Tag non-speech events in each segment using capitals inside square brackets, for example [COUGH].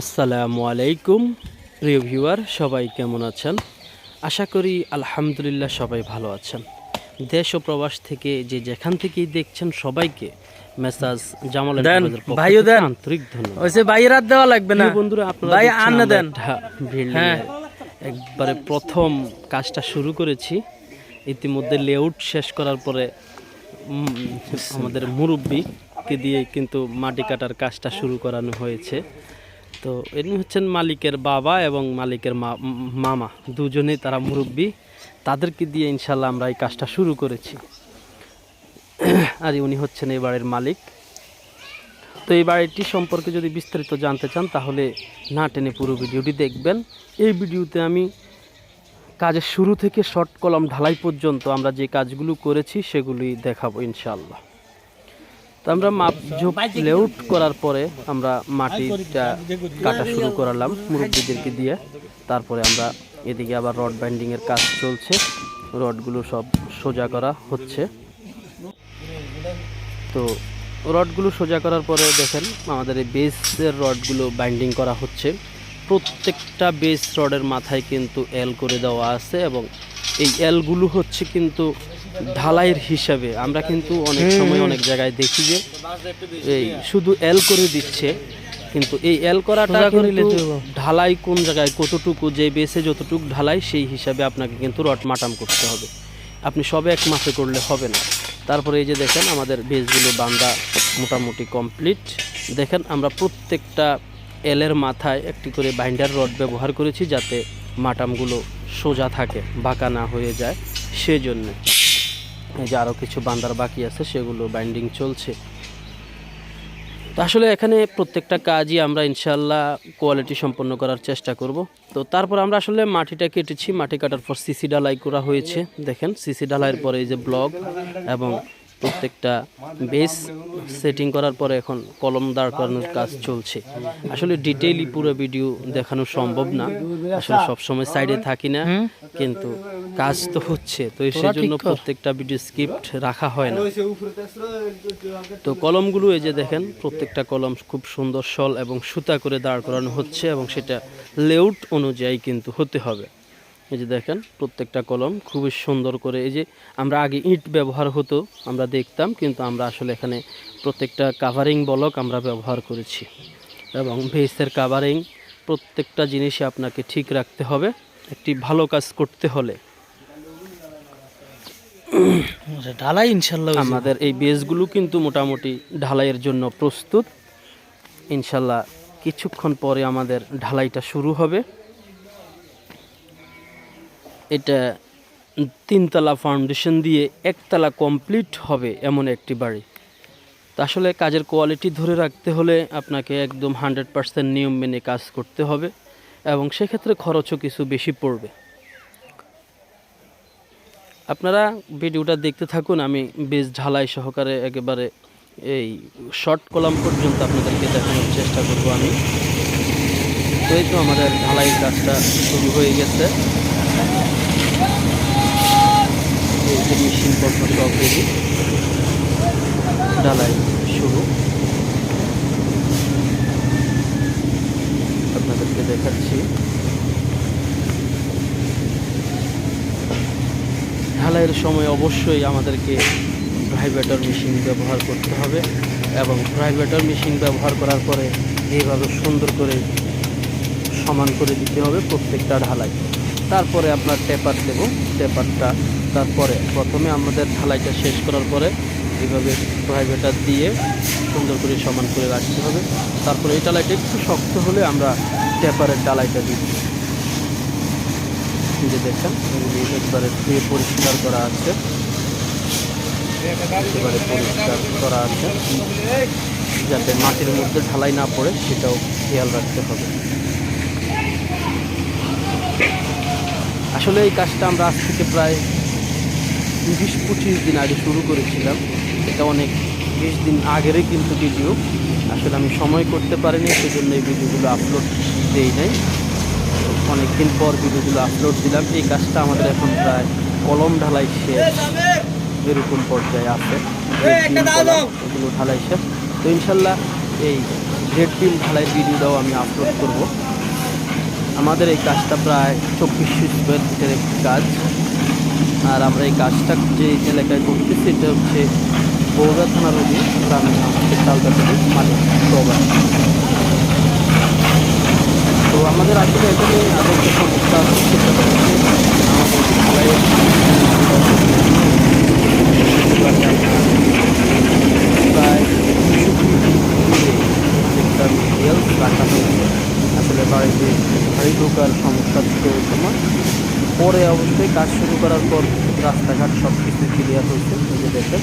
আসসালামু আলাইকুম প্রিয় ভিউয়ার সবাই কেমন আছেন? আশা করি আলহামদুলিল্লাহ সবাই ভালো আছেন। দেশ ও প্রবাস থেকে যে যেখান থেকেই দেখছেন সবাইকে মেসাজ জামাল ভাইও দেন। আন্তরিক ধন্যবাদ। ওইসে বাইরে রাত দেওয়া লাগবে না। বন্ধুরা আপনারা ভাই আনে দেন। হ্যাঁ। একবারে প্রথম কাজটা শুরু করেছি। ইতিমধ্যে লেআউট শেষ করার পরে আমাদের মুরব্বিকে দিয়ে কিন্তু মাটি কাটার কাজটা শুরু করানো হয়েছে। তো এমনি হচ্ছেন মালিকের বাবা এবং মালিকের মামা। দুজনেই তারা মুরব্বী। তাদেরকে দিয়ে ইনশাল্লাহ আমরা এই কাজটা শুরু করেছি। [CLEARS THROAT] আর উনি হচ্ছেন এই বাড়ির মালিক। তো এই বাড়িটি সম্পর্কে যদি বিস্তারিত জানতে চান, তাহলে না টেনে পুরো ভিডিওটি দেখবেন। এই ভিডিওতে আমি কাজের শুরু থেকে শর্ট কলম ঢালাই পর্যন্ত আমরা যে কাজগুলো করেছি, সেগুলি দেখাবো ইনশাল্লাহ। আমরা মাপ ঝোপ লেউট করার পরে আমরা মাটিটা কাটা শুরু করালাম মুরব্বীদেরকে দিয়ে। তারপরে আমরা এদিকে আবার রড বাইন্ডিংয়ের কাজ চলছে। রডগুলো সব সোজা করা হচ্ছে। তো রডগুলো সোজা করার পরে দেখেন আমাদের এই বেসের রডগুলো বাইন্ডিং করা হচ্ছে। প্রত্যেকটা বেস রডের মাথায় কিন্তু এল করে দেওয়া আছে এবং এই এলগুলো হচ্ছে কিন্তু ঢালাইয়ের হিসাবে আমরা কিন্তু অনেক সময় অনেক জায়গায় দেখি যে এই শুধু এল করে দিচ্ছে কিন্তু এই এল করাটা কিন্তু ঢালাই কোন জায়গায় কতটুকু যে বেসে যতটুকু ঢালাই সেই হিসাবে আপনাকে কিন্তু রড মাটাম করতে হবে। আপনি সবে এক মাসে করলে হবে না। তারপরে এই যে দেখেন আমাদের বেসগুলো বান্দা মোটামুটি কমপ্লিট দেখেন আমরা প্রত্যেকটা এলের মাথায় একটি করে বাইন্ডার রড ব্যবহার করেছি যাতে মাটামগুলো সোজা থাকে বাঁকা না হয়ে যায় সেজন্য। এই যে আরও কিছু বান্দার বাকি আছে, সেগুলো বাইন্ডিং চলছে। তো আসলে এখানে প্রত্যেকটা কাজই আমরা ইনশাল্লাহ কোয়ালিটি সম্পন্ন করার চেষ্টা করব। তো তারপর আমরা আসলে মাটিটা কেটেছি, মাটি কাটার পর সিসি ডালাই করা হয়েছে। দেখেন সিসি ডালাইয়ের পরে এই যে ব্লক এবং প্রত্যেকটা বেস সেটিং করার পরে এখন কলম দাঁড় করানোর কাজ চলছে। আসলে ডিটেইলি পুরো ভিডিও দেখানো সম্ভব না। আসলে সবসময় সাইডে থাকি না কিন্তু কাজ তো হচ্ছে তো সেজন্য প্রত্যেকটা ভিডিও স্ক্রিপ্ট রাখা হয় না। তো কলমগুলো এই যে দেখেন প্রত্যেকটা কলম খুব সুন্দর সল এবং সুতা করে দাঁড় করানো হচ্ছে এবং সেটা লেউট অনুযায়ী কিন্তু হতে হবে। এই যে দেখেন প্রত্যেকটা কলম খুবই সুন্দর করে এই যে আমরা আগে ইট ব্যবহার হতো আমরা দেখতাম কিন্তু আমরা আসলে এখানে প্রত্যেকটা কাভারিং বলক আমরা ব্যবহার করেছি। এবং ভেসের কাভারিং প্রত্যেকটা জিনিসই আপনাকে ঠিক রাখতে হবে একটি ভালো কাজ করতে হলে। ঢালাই ইনশাল্লাহ আমাদের এই বেসগুলো কিন্তু মোটামুটি ঢালাইয়ের জন্য প্রস্তুত। ইনশাল্লাহ কিছুক্ষণ পরে আমাদের ঢালাইটা শুরু হবে। এটা তিনতলা ফাউন্ডেশন দিয়ে একতলা কমপ্লিট হবে এমন একটি বাড়ি। তা আসলে কাজের কোয়ালিটি ধরে রাখতে হলে আপনাকে একদম হান্ড্রেড পার্সেন্ট নিয়ম মেনে কাজ করতে হবে এবং সেক্ষেত্রে খরচও কিছু বেশি পড়বে। আপনারা ভিডিওটা দেখতে থাকুন, আমি বেশ ঝালাই সহকারে একেবারে এই শর্ট কলাম পর্যন্ত আপনাদেরকে দেখানোর চেষ্টা করব আমি। তো এই তো আমাদের ঢালাই কাজটা শুরু হয়ে গেছে। মেশিন পত্র সব রেডি ঢালাই শুরু। আপনাদেরকে দেখাচ্ছি। ঢালাইয়ের সময় অবশ্যই আমাদেরকে প্রাইভেটর মেশিন ব্যবহার করতে হবে এবং প্রাইভেটর মেশিন ব্যবহার করার পরে এইভাবে সুন্দর করে সমান করে দিতে হবে প্রত্যেকটা ঢালাই। তারপরে আপনার টেপার দেব। টেপারটা তারপরে প্রথমে আমাদের ঢালাইটা শেষ করার পরে এইভাবে প্রাইভেটার দিয়ে সুন্দর করে সমান করে রাখতে হবে। তারপরে এই ডালাইটা একটু শক্ত হলে আমরা টেপারের ডালাইটা দিব এই যে দেখেন, এগুলি একবারে ধুয়ে পরিষ্কার করা আছে। একেবারে পরিষ্কার করা আছে। যাতে মাটির মধ্যে ঢালাই না পড়ে, সেটাও খেয়াল রাখতে হবে। আসলে এই কাজটা আমরা আজ থেকে প্রায় বিশ পঁচিশ দিন আগে শুরু করেছিলাম। এটা অনেক বিশ দিন আগেরই কিন্তু ভিডিও আসলে আমি সময় করতে পারিনি সেজন্য এই ভিডিওগুলো আপলোড দেই নাই। অনেকদিন পর ভিডিওগুলো আপলোড দিলাম। এই কাজটা আমাদের এখন প্রায় কলম ঢালাই শেষ। এরকম পর্যায়ে আছে। এগুলো ঢালাই শেষ। তো ইনশাল্লাহ এই গ্রেড বিম ঢালাই ভিডিওটাও আমি আপলোড করব। আমাদের এই কাজটা প্রায় চব্বিশশো স্কোয়ার ফিটের একটি কাজ। আর আমরা এই কাজটা যে এলাকায় করতেছি, এটা হচ্ছে বৌরা থানার অধীন, গ্রামের নাম হচ্ছে তালকাতলি মালিক প্রবাস তো আমাদের আসলে এখানে আরও একটা সমস্যা আমাদের ঢালাইয়ের প্রায় দুশো ফিট দূরে একটা মেটেরিয়ালস রাখা হয়েছে আসলে বাড়িতে গাড়ি ঢোকার সমস্যা ছিল ওই সময় পরে অবশ্যই কাজ শুরু করার পর রাস্তাঘাট সব কিছু ক্লিয়ার হয়েছে যে দেখেন।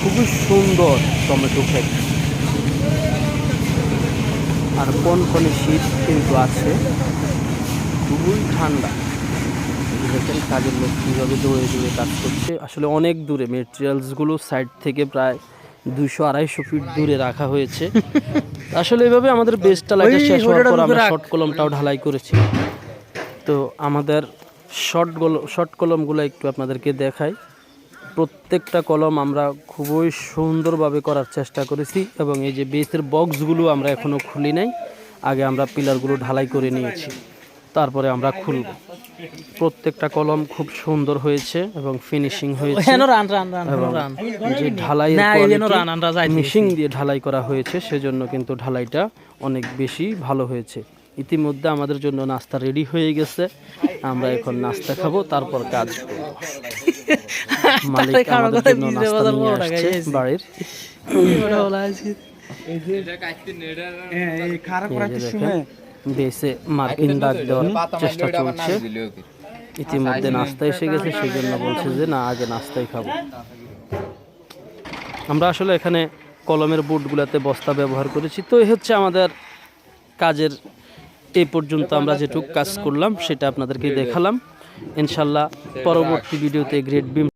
খুবই সুন্দর টমেটো ক্ষেত। আর কোন কোন শীত কিন্তু আছে। খুবই ঠান্ডা। দেখেন কাজের লোক কীভাবে দৌড়ে দৌড়ে কাজ করছে। আসলে অনেক দূরে মেটেরিয়ালসগুলো সাইড থেকে প্রায় দুশো আড়াইশো ফিট দূরে রাখা হয়েছে। আসলে এভাবে আমাদের বেসটা লাইটে ওই শেষ হওয়ার পর আমরা শর্ট কলমটাও ঢালাই করেছি। তো আমাদের শর্ট শর্ট কলমগুলো একটু আপনাদেরকে দেখাই। প্রত্যেকটা কলম আমরা খুবই সুন্দরভাবে করার চেষ্টা করেছি এবং এই যে বেসের বক্সগুলো আমরা এখনও খুলি নাই আগে আমরা পিলারগুলো ঢালাই করে নিয়েছি। তারপরে আমরা খুলব। প্রত্যেকটা কলম খুব সুন্দর হয়েছে এবং ফিনিশিং হয়েছে। যে ঢালাই। মেশিন দিয়ে ঢালাই করা হয়েছে সেজন্য কিন্তু ঢালাইটা অনেক বেশি ভালো হয়েছে। ইতিমধ্যে আমাদের জন্য নাস্তা রেডি হয়ে গেছে। আমরা এখন নাস্তা খাব তারপর কাজ করব। [LAUGHS] মালিক আমাদের জন্য নাস্তা নিয়ে আসছে বাড়ির। বেসে দেওয়ার চেষ্টা চলছে। ইতিমধ্যে নাস্তা এসে গেছে সেই জন্য বলছে যে না আগে নাস্তাই খাব। আমরা আসলে এখানে কলমের বুটগুলোতে বস্তা ব্যবহার করেছি। তো এই হচ্ছে আমাদের কাজের এই পর্যন্ত আমরা যেটুক কাজ করলাম সেটা আপনাদেরকে দেখালাম। ইনশাল্লাহ পরবর্তী ভিডিওতে গ্রেট বিম